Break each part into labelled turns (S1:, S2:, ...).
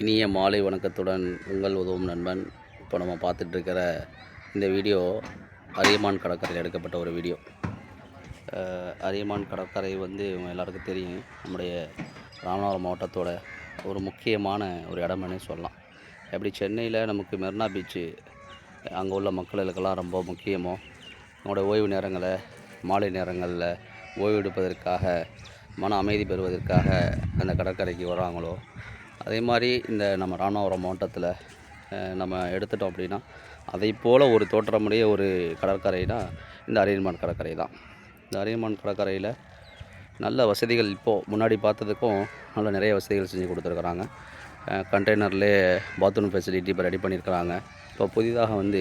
S1: இனிய மாலை வணக்கத்துடன் உங்கள் உதவும் நண்பன். இப்போ நம்ம பார்த்துட்ருக்கிற இந்த வீடியோ அரியமான் கடற்கரையில் எடுக்கப்பட்ட ஒரு வீடியோ. அரியமான் கடற்கரை வந்து இவங்க எல்லாருக்கும் தெரியும். நம்முடைய ராமநாதபுரம் மாவட்டத்தோட ஒரு முக்கியமான ஒரு இடம்னு சொல்லலாம். எப்படி சென்னையில் நமக்கு மெர்னா பீச்சு அங்கே உள்ள மக்களுக்கெல்லாம் ரொம்ப முக்கியமோ அவங்களோட ஓய்வு நேரங்களை மாலை நேரங்களில் ஓய்வெடுப்பதற்காக மன அமைதி பெறுவதற்காக அந்த கடற்கரைக்கு வராங்களோ அதே மாதிரி இந்த நம்ம ராமநாதபுரம் மாவட்டத்தில் நம்ம எடுத்துட்டோம் அப்படின்னா அதை போல் ஒரு தோற்றமுடைய ஒரு கடற்கரைனா இந்த அரியன்மான் கடற்கரை தான். இந்த அரியன்மான் கடற்கரையில் நல்ல வசதிகள் இப்போது முன்னாடி பார்த்ததுக்கும் நல்ல நிறைய வசதிகள் செஞ்சு கொடுத்துருக்குறாங்க. கண்டெய்னர்லேயே பாத்ரூம் ஃபெசிலிட்டி இப்போ ரெடி பண்ணியிருக்கிறாங்க இப்போ புதிதாக வந்து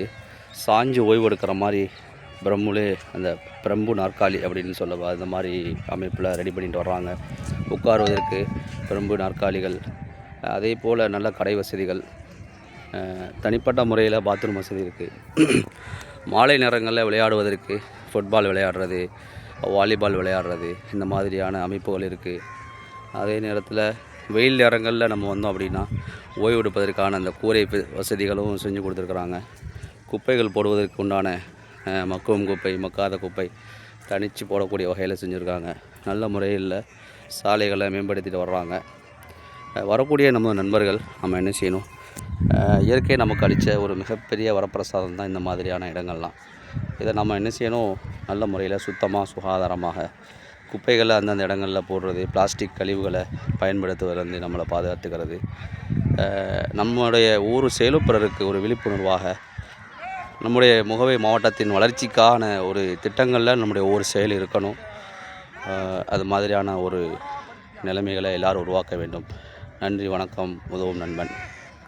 S1: சாஞ்சு ஓய்வு எடுக்கிற மாதிரி பிரம்முலே அந்த பிரம்பு நாற்காலி அப்படின்னு சொல்ல அந்த மாதிரி அமைப்பில் ரெடி பண்ணிட்டு வர்றாங்க. உட்காருவதற்கு பிரம்பு நாற்காலிகள் அதே போல் நல்ல கடை வசதிகள் தனிப்பட்ட முறையில் பாத்ரூம் வசதி இருக்குது மாலை நேரங்களில் விளையாடுவதற்கு ஃபுட்பால் விளையாடுறது வாலிபால் விளையாடுறது இந்த மாதிரியான அமைப்புகள் இருக்குது அதே நேரத்தில் வெயில் நேரங்களில் நம்ம வந்தோம் அப்படின்னா ஓய்வு எடுப்பதற்கான அந்த கூரை வசதிகளும் செஞ்சு கொடுத்துருக்குறாங்க. குப்பைகள் போடுவதற்கு உண்டான மக்கும் குப்பை மக்காத குப்பை தனித்து போடக்கூடிய வகையில் செஞ்சுருக்காங்க. நல்ல முறையில் சாலைகளை மேம்படுத்திட்டு வர்றாங்க. வரக்கூடிய நம்ம நண்பர்கள் நம்ம என்ன செய்யணும்? இயற்கை நமக்கு அளித்த ஒரு மிகப்பெரிய வரப்பிரசாதம் தான் இந்த மாதிரியான இடங்கள்லாம். இதை நம்ம என்ன செய்யணும்? நல்ல முறையில் சுத்தமாக சுகாதாரமாக குப்பைகளை அந்தந்த இடங்களில் போடுறது பிளாஸ்டிக் கழிவுகளை பயன்படுத்துவதிலிருந்து நம்மளை பாதுகாத்துக்கிறது. நம்முடைய ஊர் செயலுப்பிறருக்கு ஒரு விழிப்புணர்வாக நம்முடைய முகவை மாவட்டத்தின் வளர்ச்சிக்கான ஒரு திட்டங்களில் நம்முடைய ஒவ்வொரு செயல் இருக்கணும். அது மாதிரியான ஒரு நிலைமைகளை எல்லோரும் உருவாக்க வேண்டும். நன்றி வணக்கம். உதவும் நண்பன்.